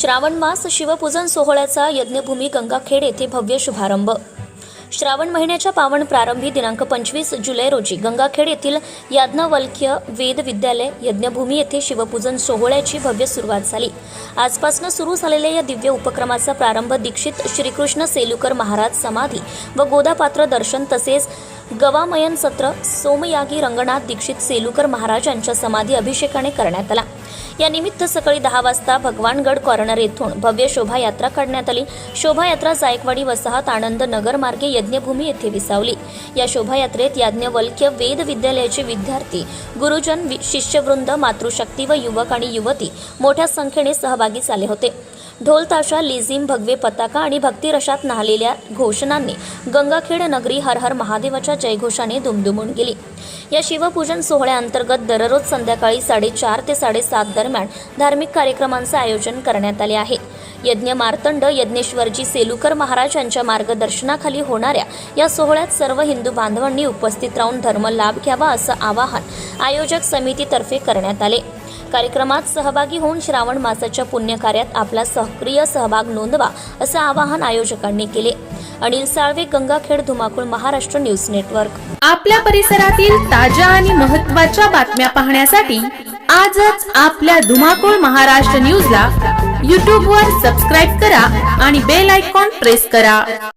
श्रावण मास शिवपूजन सोहळ्याचा यज्ञभूमी गंगाखेड येथे भव्य शुभारंभ. श्रावण महिन्याच्या पावन प्रारंभी दिनांक पंचवीस जुलै रोजी गंगाखेड येथील याज्ञवल्क्य वेद विद्यालय यज्ञभूमी येथे शिवपूजन सोहळ्याची भव्य सुरुवात झाली. आजपासून सुरू झालेल्या या दिव्य उपक्रमाचा प्रारंभ दीक्षित श्रीकृष्ण सेलुकर महाराज समाधी व गोदापात्र दर्शन तसेच गवामयन सत्र सोमयागी रंगनाथ दीक्षित सेलुकर महाराज यांच्या समाधी अभिषेकाने करण्यात आला. या निमित्त सकाळी दहा वाजता भगवानगड कॉर्नर येथून भव्य शोभायात्रा काढण्यात आली. शोभायात्रा जायकवाडी वसाहत आनंद नगर मार्गे यज्ञभूमी येथे विसावली. या शोभायात्रेत याज्ञवल्क्य वेद विद्यालयाचे विद्यार्थी गुरुजन वि- शिष्यवृंद मातृशक्ती व युवक आणि युवती मोठ्या संख्येने सहभागी झाले होते. ढोल ताशा लिझिम भगवे पताका आणि भक्तिरशात न्हालेल्या घोषणांनी गंगाखेड नगरी हर हर महादेवाच्या जयघोषाने दुमदुमून गेली. या शिवपूजन सोहळ्याअंतर्गत दररोज संध्याकाळी साडेचार ते साडेसात दरम्यान धार्मिक कार्यक्रमांचे आयोजन करण्यात आले आहे. यज्ञ मार्तंड यज्ञेश्वरजी सेलुकर महाराज यांच्या मार्गदर्शनाखाली होणाऱ्या या सोहळ्यात सर्व हिंदू बांधवांनी उपस्थित राहून धर्म लाभ घ्यावा असं आवाहन आयोजक समितीतर्फे करण्यात आले. कार्यक्रमात सहभागी होऊन श्रावण मासाच्या पुण्यकार्यात आपला सक्रिय सहभाग नोंदवा असं आवाहन आयोजकांनी केले. अनिल साळवे गंगाखेड धुमाकूळ महाराष्ट्र न्यूज नेटवर्क. आपल्या परिसरातील ताज्या आणि महत्त्वाच्या बातम्या पाहण्यासाठी आजच आपल्या धुमाकूळ महाराष्ट्र न्यूजला यूट्यूबवर सबस्क्राईब करा आणि बेल आयकॉन प्रेस करा.